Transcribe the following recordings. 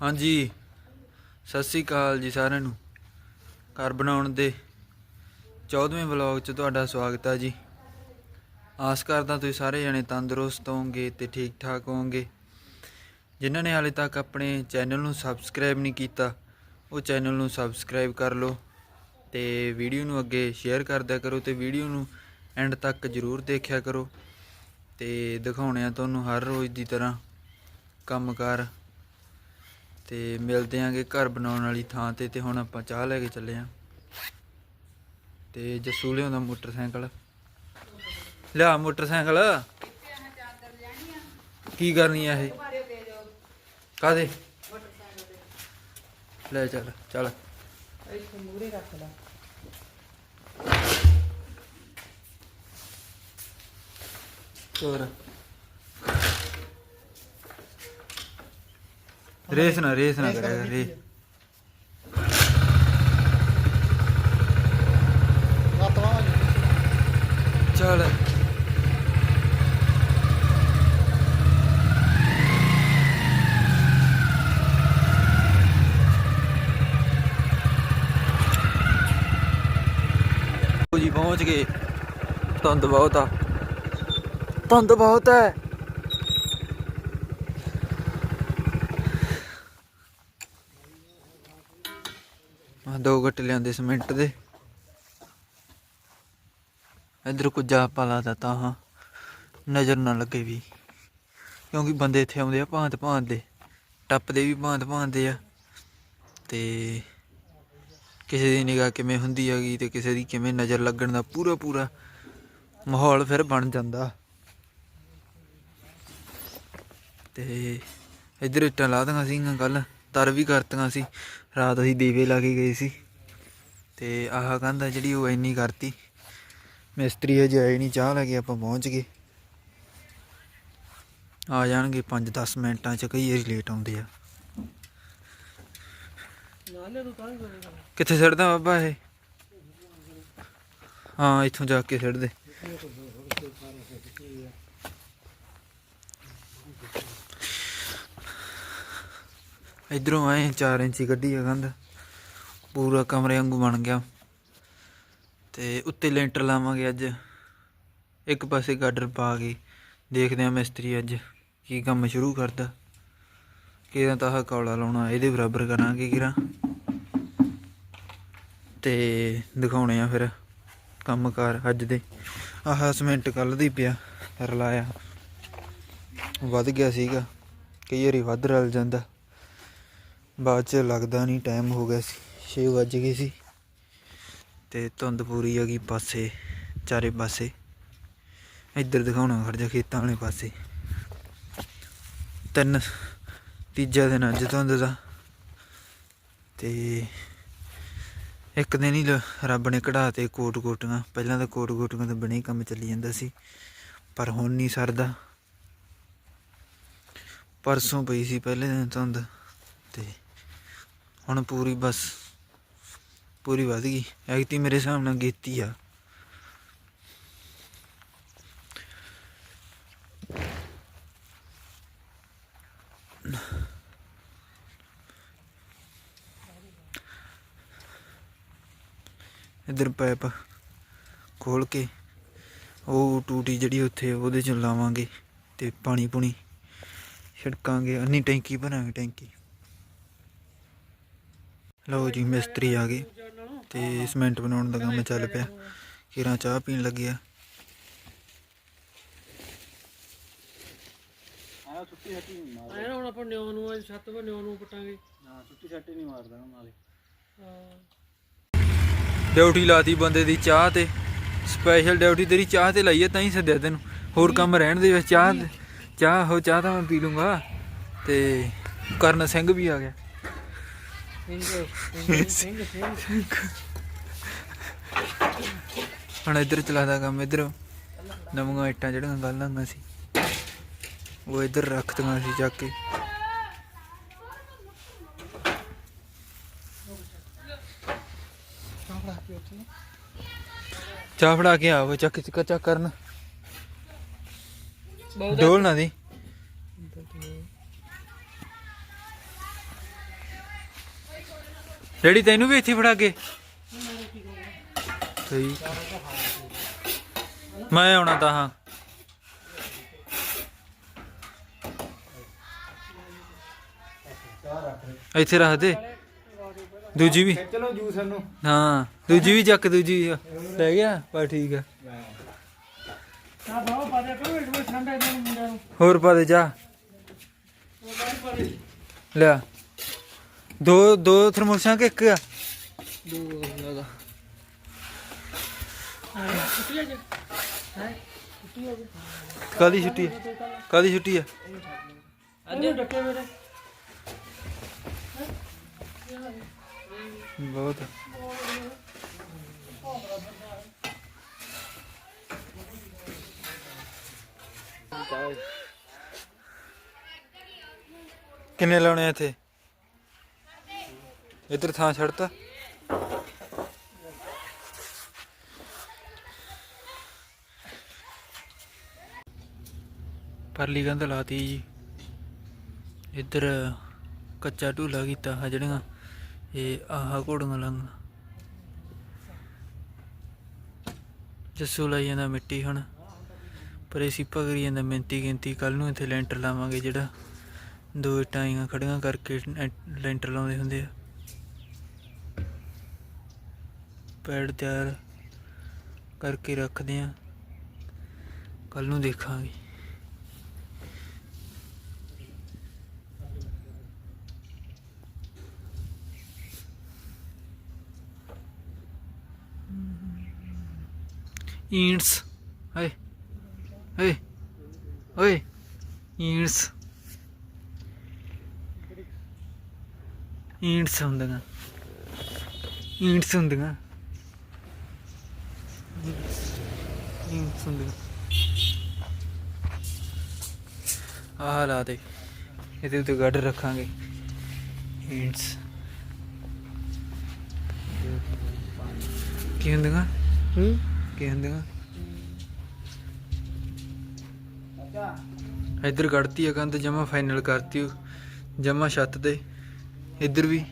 ਹਾਂਜੀ। ਸਤਿ ਸ੍ਰੀ ਅਕਾਲ ਜੀ ਸਾਰਿਆਂ ਨੂੰ। ਘਰ ਬਣਾਉਣ ਦੇ 14ਵੇਂ ਵਲੌਗ 'ਚ ਤੁਹਾਡਾ ਸਵਾਗਤ ਹੈ ਜੀ। ਆਸ ਕਰਦਾ ਤੁਸੀਂ ਸਾਰੇ ਜਣੇ ਤੰਦਰੁਸਤ ਹੋਵੋਗੇ ਤੇ ਠੀਕ ਠਾਕ ਹੋਵੋਗੇ। ਜਿਨ੍ਹਾਂ ਨੇ ਹਾਲੇ ਤੱਕ ਆਪਣੇ ਚੈਨਲ ਨੂੰ ਸਬਸਕ੍ਰਾਈਬ ਨਹੀਂ ਕੀਤਾ, ਉਹ ਚੈਨਲ ਨੂੰ ਸਬਸਕ੍ਰਾਈਬ ਕਰ ਲਓ ਤੇ ਵੀਡੀਓ ਨੂੰ ਅੱਗੇ ਸ਼ੇਅਰ ਕਰਦਿਆ ਕਰੋ ਤੇ ਵੀਡੀਓ ਨੂੰ ਐਂਡ ਤੱਕ ਜਰੂਰ ਦੇਖਿਆ ਕਰੋ ਤੇ ਦਿਖਾਉਣੇ ਆ ਤੁਹਾਨੂੰ ਹਰ ਰੋਜ਼ ਦੀ ਤਰ੍ਹਾਂ ਕੰਮਕਾਰ ਤੇ ਮਿਲਦੇ ਆਂਗੇ ਘਰ ਬਣਾਉਣ ਵਾਲੀ ਥਾਂ ਤੇ ਤੇ ਹੁਣ ਆਪਾਂ ਚਾਹ ਲੈ ਕੇ ਚੱਲੇ ਆਂ। ਤੇ ਜੱਸੂ ਲਿਆਉਂਦਾ ਮੋਟਰਸਾਈਕਲ। ਲਿਆ ਮੋਟਰਸਾਈਕਲ। ਕੀ ਕਰਨੀ ਆ ਇਹ? ਕਾਦੇ ਲੈ ਚੱਲ ਚੱਲ। ਇੱਥੇ ਮੂਰੇ ਰੱਖ ਲੈ ਹੋਰ। ਰੇਸ ਨਾ ਰੇਸ ਨਾ ਕਰਿਆ ਕਰ, ਰੇ ਚੱਲ ਜੀ ਪਹੁੰਚ ਗਏ। ਧੁੰਦ ਬਹੁਤ ਆ। ਧੁੰਦ ਬਹੁਤ ਹੈ। ਆ ਦੋ ਗੱਟੇ ਲਿਆਂਦੇ ਸਿਮੈਂਟ ਦੇ। ਇਧਰ ਕੁਝਾ ਪਾਲਾ ਦਾ ਤਾਂ ਹਾਂ, ਨਜ਼ਰ ਨਾ ਲੱਗੇ ਵੀ। ਕਿਉਂਕਿ ਬੰਦੇ ਇੱਥੇ ਆਉਂਦੇ ਆ ਭਾਂਤ ਭਾਂਤ ਦੇ ਟੱਪਦੇ ਵੀ ਭਾਂਤ ਭਾਂਤ ਦੇ ਆ। ਤੇ ਕਿਸੇ ਦੀ ਨਿਗਾਹ ਕਿਵੇਂ ਹੁੰਦੀ ਹੈਗੀ ਤੇ ਕਿਸੇ ਦੀ ਕਿਵੇਂ ਨਜ਼ਰ ਲੱਗਣ ਦਾ ਪੂਰਾ ਪੂਰਾ ਮਾਹੌਲ ਫਿਰ ਬਣ ਜਾਂਦਾ। ਤੇ ਇਧਰ ਇੱਟਾਂ ਲਾ ਦੀਆਂ ਸੀਗੀਆਂ ਕੱਲ ਤਰ ਵੀ ਕਰਤੀਆਂ ਸੀ। ਰਾਤ ਅਸੀਂ ਦੀਵੇ ਲਾ ਕੇ ਗਏ ਸੀ। ਤੇ ਆਹ ਕੰਧ ਆ ਜਿਹੜੀ ਉਹ ਇੰਨੀ ਕਰਤੀ। ਮਿਸਤਰੀ ਅਜੇ ਆਏ ਨਹੀਂ ਚਾਹ ਲੈ ਕੇ ਆਪਾਂ ਪਹੁੰਚ ਗਏ। ਆ ਜਾਣਗੇ 5-10 ਮਿੰਟਾਂ ਚ ਕਈ ਵਾਰੀ ਲੇਟ ਆਉਂਦੇ ਆ। ਕਿੱਥੇ ਛੱਡਦਾ ਬਾਬਾ ਇਹ? ਹਾਂ ਇੱਥੋਂ ਜਾ ਕੇ ਛੱਡ ਦੇ ਇਧਰੋਂ ਆਏ 4 ਇੰਚੀ ਗੱਡੀ ਆ ਕੰਧ। ਪੂਰਾ ਕਮਰੇ ਵਾਂਗੂ ਬਣ ਗਿਆ। ਤੇ ਉੱਤੇ ਲੈਂਟਰ ਲਾਵਾਂਗੇ ਅੱਜ। ਇੱਕ ਪਾਸੇ ਗਾਡਰ ਪਾ ਕੇ ਦੇਖਦੇ ਆ ਮਿਸਤਰੀ ਅੱਜ ਕੀ ਕੰਮ ਸ਼ੁਰੂ ਕਰਦਾ। ਕਿਹਦਾ ਤਾਂ ਆਹ ਕੌਲਾ ਲਾਉਣਾ, ਇਹਦੇ ਬਰਾਬਰ ਕਰਾਂਗੇ ਕਿਰਾ ਤੇ ਦਿਖਾਉਣੇ ਆ ਫਿਰ ਕੰਮਕਾਰ ਅੱਜ ਦੇ। ਆਹ ਸਿਮੈਂਟ ਕੱਲ ਦੀ ਪਿਆ, ਰਲਾਇਆ। ਵੱਧ ਗਿਆ ਸੀਗਾ। ਕਈ ਵਾਰੀ ਵੱਧ ਰਲ ਜਾਂਦਾ। ਬਾਅਦ ਚ ਲੱਗਦਾ ਨਹੀਂ ਟਾਈਮ ਹੋ ਗਿਆ ਸੀ 6 ਵੱਜ ਗਏ ਸੀ। ਤੇ ਧੁੰਦ ਪੂਰੀ ਆ ਗਈ ਪਾਸੇ, ਚਾਰੇ ਪਾਸੇ। ਇੱਧਰ ਦਿਖਾਉਣਾ ਖੜ ਜਾ ਖੇਤਾਂ ਵਾਲੇ ਪਾਸੇ। ਤਿੰਨ, ਤੀਜਾ ਦਿਨ ਅੱਜ ਧੁੰਦ ਦਾ। ਤੇ ਇੱਕ ਦਿਨ ਹੀ ਰੱਬ ਨੇ ਕਢਾਤੇ ਕੋਟ ਕੋਟੀਆਂ। ਪਹਿਲਾਂ ਤਾਂ ਕੋਟ ਕੋਟੀਆਂ ਤਾਂ ਬਣੇ ਹੀ ਕੰਮ ਚੱਲੀ ਜਾਂਦਾ ਸੀ, ਪਰ ਹੁਣ ਨਹੀਂ ਸਰਦਾ। ਪਰਸੋਂ ਪਈ ਸੀ ਪਹਿਲੇ ਦਿਨ ਧੁੰਦ। ਹੁਣ ਪੂਰੀ ਬਸ, ਪੂਰੀ ਵੱਧ ਗਈ। ਐਗਤੀ ਮੇਰੇ ਹਿਸਾਬ ਨਾਲ ਗੇਤੀ ਆ। ਇਧਰ ਪਾਈਪ ਖੋਲ ਕੇ ਉਹ ਟੂਟੀ ਜਿਹੜੀ ਉੱਥੇ ਉਹਦੇ ਚ ਲਾਵਾਂਗੇ ਤੇ ਪਾਣੀ ਪੁਣੀ ਛਿੜਕਾਂਗੇ। ਅੰਨੀ ਟੈਂਕੀ ਭਰਾਂਗੇ ਟੈਂਕੀ। ਲਓ ਜੀ ਮਿਸਤਰੀ ਆ ਗਏ ਤੇ ਸਿਮੈਂਟ ਬਣਾਉਣ ਦਾ ਕੰਮ ਚੱਲ ਪਿਆ। ਕਿਰਾਂ ਚਾਹ ਪੀਣ ਛੱਟੀ ਨਹੀਂ ਮਾਰਦਾ। ਆਇਆ ਹੁਣ ਆਪਾਂ ਨਿਉ ਨੂੰ ਅੱਜ ਛੱਤ 'ਤੇ ਨਿਉ ਨੂੰ ਪਟਾਂਗੇ। ਨਾ ਸੁੱਤੀ ਛੱਟੀ ਨਹੀਂ ਮਾਰਦਾ ਨਾਲੇ। ਹਾਂ। ਡਿਊਟੀ ਲਾਤੀ ਬੰਦੇ ਦੀ ਚਾਹ ਤੇ। ਸਪੈਸ਼ਲ ਡਿਊਟੀ ਤੇਰੀ ਚਾਹ ਤੇ ਲਾਈ ਹੈ ਤਾਂ ਹੀ ਸੱਦਿਆ ਤੈਨੂੰ। ਹੋਰ ਕੰਮ ਰਹਿਣ ਦੇ ਵਿੱਚ ਚਾਹ ਚਾਹ ਹੋ ਚਾਹ ਤਾਂ ਮੈਂ ਪੀ ਲੂੰਗਾ। ਤੇ ਕਰਨ ਸਿੰਘ ਵੀ ਆ ਗਿਆ। ਹੁਣ ਇੱਧਰ ਚਲਾਦਾ ਕੰਮ ਇੱਧਰ ਨਵੀਆਂ ਇੱਟਾਂ ਜਿਹੜੀਆਂ ਗੱਲਾਂ ਹੁੰਦੀਆਂ ਸੀ ਉਹ ਇੱਧਰ ਰੱਖਤੀਆਂ ਸੀ ਚੱਕ ਕੇ। ਚਾਹ ਫੜਾ ਕੇ ਆਵੋ ਚੱਕ ਚੱਕ ਚੱਕ ਕਰਨ। ਬਹੁਤ ਡੋਲ ਨਾ ਦੀ। ਡੈਡੀ ਤੈਨੂੰ ਵੀ ਇੱਥੇ ਫੜਾ ਕੇ। ਸਹੀ। ਮੈਂ ਆਉਣਾ ਤਾਂ ਹਾਂ। ਇੱਥੇ ਰੱਖ ਦੇ। ਦੂਜੀ ਵੀ। ਚਲੋ ਜੂਸ ਨੂੰ ਹਾਂ ਦੂਜੀ ਵੀ ਚੱਕ ਦੂਜੀ ਲੈ ਗਿਆ ਬਸ ਠੀਕ ਆ। ਹੋਰ ਪਾ ਦੇ ਜਾ। ਲਿਆ ਦੋ ਦੋ ਥਰਮੋਸਾਂ ਕਿ ਇੱਕ ਆ? ਦੋ ਲਗਾ ਛੁੱਟੀ ਹੈ ਕਾਦੀ ਛੁੱਟੀ ਆ। ਕਾਦੀ ਛੁੱਟੀ ਆ। ਅੱਜ ਡੱਕੇ ਮੇਰੇ ਬਹੁਤ ਕਿੰਨੇ ਲਾਉਣੇ ਆ ਇੱਥੇ? ਇੱਧਰ ਥਾਂ ਛੱਡਤਾ ਪਰਲੀ ਕੰਧ ਲਾਤੀ ਜੀ। ਇੱਧਰ ਕੱਚਾ ਢੂਲਾ ਕੀਤਾ ਆ ਜਿਹੜੀਆਂ, ਇਹ ਆਹ ਘੋੜੀਆਂ ਲੰਗ ਜੱਸੂ ਲਾਈ ਜਾਂਦਾ ਮਿੱਟੀ ਹੁਣ। ਪਰ ਇਹ ਸੀਪਾ ਕਰੀ ਜਾਂਦਾ ਮਿੰਤੀ ਗਿਣਤੀ। ਕੱਲ ਨੂੰ ਇੱਥੇ ਲੈਂਟਰ ਲਾਵਾਂਗੇ ਜਿਹੜਾ ਦੋ ਇੱਟਾਂ ਖੜੀਆਂ ਕਰਕੇ ਲੈਂਟਰ ਲਾਉਂਦੇ ਹੁੰਦੇ ਆ। ਪੈਡ ਤਿਆਰ ਕਰਕੇ ਰੱਖਦੇ ਆ। ਕੱਲ ਨੂੰ ਦੇਖਾਂਗੇ। ਈਂਟਸ ਓਏ ਓਏ ਓਏ, ਈਂਟਸ। ਈਂਟਸ ਹੁੰਦੀਆਂ। ਈਂਟਸ ਹੁੰਦੀਆਂ। ਈਂਟਸ ਹੁੰਦੀਆਂ ਆਹ ਲਾ ਦੇ। ਇਹਦੇ ਉੱਤੇ ਗੱਡ ਰੱਖਾਂਗੇ। ਈਂਟਸ ਕੀ ਹੁੰਦੀਆਂ? ਹੂੰ। ਕੀ ਹੁੰਦੀਆਂ? ਇੱਧਰ ਕੱਢਤੀ ਆ ਕੰਧ ਜਮਾ ਫਾਈਨਲ ਕਰਤੀ ਜਮਾ ਛੱਤ ਤੇ। ਇੱਧਰ ਵੀ।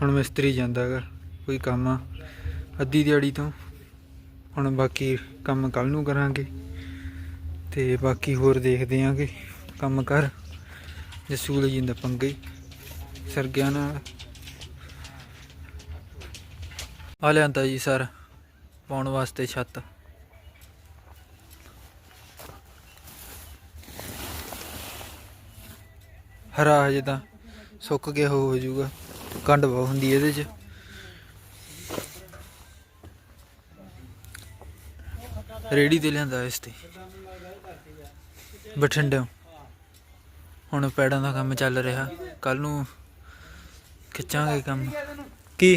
ਹੁਣ ਮਿਸਤਰੀ ਜਾਂਦਾ ਹੈਗਾ, ਕੋਈ ਕੰਮ ਆ। ਅੱਧੀ ਦਿਹਾੜੀ ਤੋਂ ਹੁਣ ਬਾਕੀ ਕੰਮ ਕੱਲ ਨੂੰ ਕਰਾਂਗੇ ਤੇ ਬਾਕੀ ਹੋਰ ਦੇਖਦੇ ਆਂਗੇ ਕੰਮ ਕਰ। ਜਸੂਲ ਲਈ ਜਾਂਦਾ ਪੰਗੇ, ਸਰਗਿਆ ਨਾਲ। ਆ ਲਿਆਂਦਾ ਜੀ ਸਰ, ਪਾਉਣ ਵਾਸਤੇ ਛੱਤ। ਹਰਾ ਹਜੇ ਤਾਂ ਸੁੱਕ ਗਿਆ, ਹੋ ਹੋ ਜਾਊਗਾ। ਕੰਡ ਬਹੁਤ ਹੁੰਦੀ ਇਹਦੇ 'ਚ। ਰੇੜੀ ਤੇ ਲਿਆਂਦਾ ਇਸ ਤੇ। ਬਠਿੰਡੇ ਹੁਣ ਪੈੜਾਂ ਦਾ ਕੰਮ ਚੱਲ ਰਿਹਾ। ਕੱਲ ਨੂੰ ਖਿੱਚਾਂਗੇ ਕੰਮ। ਕੀ?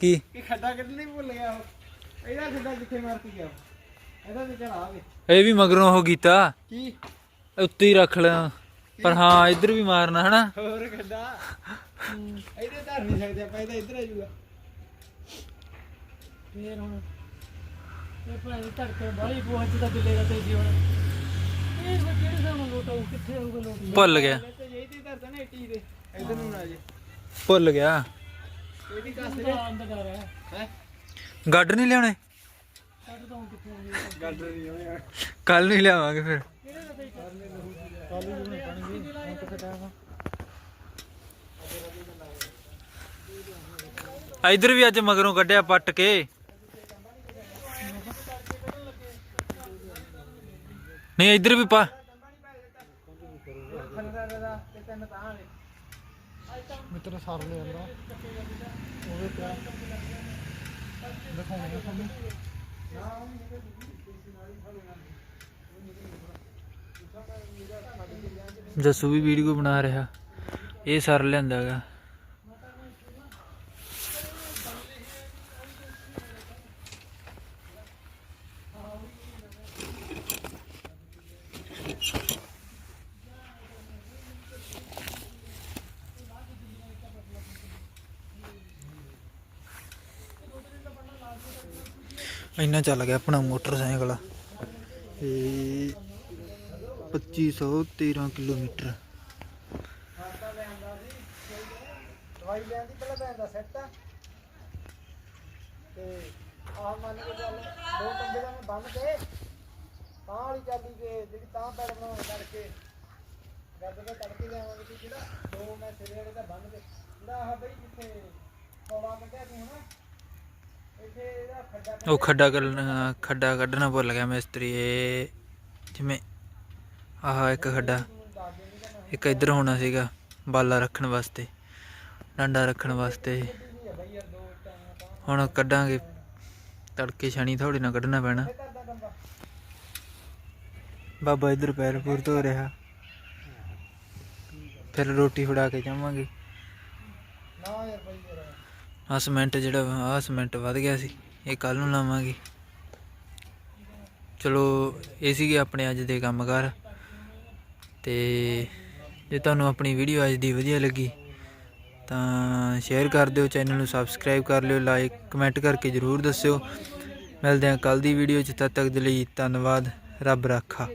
ਕੀ? ਖੱਡਾ ਕੱਢਣੀ ਭੁੱਲ ਗਿਆ ਉਹ। ਇਹਦਾ ਖੱਡਾ ਕਿੱਥੇ ਮਾਰ ਕੇ ਗਿਆ ਇਹਦਾ ਤੇ ਚਲ ਆਵੇ ਇਹ ਵੀ ਮਗਰੋਂ ਉਹ ਕੀਤਾ। ਕੀ? ਉੱਤੇ ਹੀ ਰੱਖ ਲਿਆ। ਪਰ ਹਾਂ ਇੱਧਰ ਵੀ ਮਾਰਨਾ ਹਨਾ? ਹੋਰ ਖੱਡਾ। ਇਹਦੇ ਧਰ ਨਹੀਂ ਸਕਦੇ ਆਪਾਂ ਇਹਦਾ ਇੱਧਰ ਆ ਜਾਊਗਾ। ਫੇਰ ਹੁਣ ਇਹ ਭਾਈ ਧੜਕੇ ਬਾਲੀ ਪਹੁੰਚ ਦਾ ਬਿੱਲੇ ਦਾ ਤੇ ਜੀ ਹੁਣ। ਇਹ ਫਿਰ ਕਿਹੜੇ ਹਿਸਾਬ ਨਾਲ ਲੋਟ ਆਊ ਕਿੱਥੇ ਆਊਗਾ ਲੋਟ? ਭੁੱਲ ਗਿਆ। ਤੇ ਜੇ ਤੇ ਧਰਦਾ ਨਾ ਏਟੀ ਦੇ। ਇੱਧਰ ਨੂੰ ਨਾ ਜੇ। ਭੁੱਲ ਗਿਆ। ਇਹਦੀ ਕੱਸ ਇਹਦਾ ਅੰਦਰ ਡਰ ਹੈ। ਹੈ? ਗੱਡ ਨਹੀਂ ਲਿਆਉਣੇ? ਕੱਢ ਤਾਂ ਕਿੱਥੇ ਗੱਡ ਨਹੀਂ ਹੋਇਆ ਕੱਲ ਨਹੀਂ ਲਿਆਵਾਂਗੇ ਫਿਰ। ਕਿਹੜੇ ਦਾ ਤੇ ਕਾਲੀ ਨੂੰ ਪਾਣੀ ਦੀ ਹੁਣ ਕਿੱਥੇ ਟਾਈਮ ਇੱਧਰ ਵੀ ਅੱਜ ਮਗਰੋਂ ਕੱਢਿਆ ਪੱਟ ਕੇ। ਨਹੀਂ ਇੱਧਰ ਵੀ ਪਾ। ਮਿੱਤਰ ਸਾਰ ਲੈ ਜਾਂਦਾ ਉਹਦੇ ਤੇ ਦਿਖਾਉਣੇ ਤੁਹਾਨੂੰ। ਜੱਸੂ ਵੀ ਵੀਡੀਓ ਬਣਾ ਰਿਹਾ। ਇਹ ਸਰ ਲਿਆਂਦਾ ਇੰਨਾ ਚੱਲ ਗਿਆ ਆਪਣਾ ਮੋਟਰਸਾਈਕਲ। ਇਹ 2513 ਕਿਲੋਮੀਟਰ ਬਾਈ ਲੈਣ ਦੀ ਪਹਿਲਾਂ ਭੈਣ ਦਾ ਸੈੱਟ ਆ ਤੇ ਆਹ ਮੰਨ ਕੇ ਚੱਲ ਦੋ ਪੰਜੇ ਦਾ ਮੈਂ ਬੰਨ ਕੇ ਤਾਂ ਵਾਲੀ ਚਾਲੀ ਕੇ ਜਿਹੜੀ ਤਾਂ ਪੈੜ ਬਣਾਉਣ ਕਰਕੇ ਗੱਦ ਕੇ ਤੜਕੇ ਜਾਵਾਂਗੇ ਤੇ ਜਿਹੜਾ ਦੋ ਮੈਂ ਸਿਰੇ ਵਾਲੇ ਦਾ ਬੰਨ ਕੇ ਜਿਹੜਾ ਆਹ ਬਈ ਜਿੱਥੇ ਪੌੜਾ ਕੱਢਿਆ ਸੀ ਹਨਾ ਉਹ ਖੱਡਾ ਕੱਢਣਾ ਖੱਡਾ ਕੱਢਣਾ ਭੁੱਲ ਗਿਆ ਮਿਸਤਰੀ, ਇਹ ਜਿਵੇਂ ਆਹ ਇੱਕ ਖੱਡਾ, ਇੱਕ ਇੱਧਰ ਹੋਣਾ ਸੀਗਾ, ਬਾਲਾ ਰੱਖਣ ਵਾਸਤੇ, ਡੰਡਾ ਰੱਖਣ ਵਾਸਤੇ। ਹੁਣ ਕੱਢਾਂਗੇ, ਤੜਕੇ ਸ਼ਨੀ ਥੋੜੀ ਨਾ ਕੱਢਣਾ ਪੈਣਾ। ਬਾਬਾ ਇੱਧਰ ਪੈਰ ਪੂਰ ਧੋ ਰਿਹਾ। ਫਿਰ ਰੋਟੀ ਫੜਾ ਕੇ ਜਾਵਾਂਗੇ। ਨਾ ਯਾਰ ਬਈ ਯਾਰ ਆਹ ਸੀਮੈਂਟ ਜਿਹੜਾ ਆਹ ਸੀਮੈਂਟ ਵੱਧ ਗਿਆ ਸੀ, ਇਹ ਕੱਲ ਨੂੰ ਲਾਵਾਂਗੇ। ਚਲੋ, ਇਹ ਸੀਗੇ ਆਪਣੇ ਅੱਜ ਦੇ ਕੰਮਕਾਰ। ਤੇ ਜੇ ਤੁਹਾਨੂੰ ਆਪਣੀ ਵੀਡੀਓ ਅੱਜ ਦੀ ਵਧੀਆ ਲੱਗੀ, ਤਾਂ ਸ਼ੇਅਰ ਕਰ ਦਿਓ ਚੈਨਲ ਨੂੰ ਸਬਸਕ੍ਰਾਈਬ ਕਰ ਲਿਓ ਲਾਈਕ ਕਮੈਂਟ ਕਰਕੇ ਜਰੂਰ ਦੱਸਿਓ। ਮਿਲਦੇ ਹਾਂ ਕੱਲ ਦੀ ਵੀਡੀਓ 'ਚ, ਤਦ ਤੱਕ ਦੇ ਲਈ ਧੰਨਵਾਦ, ਰੱਬ ਰਾਖਾ।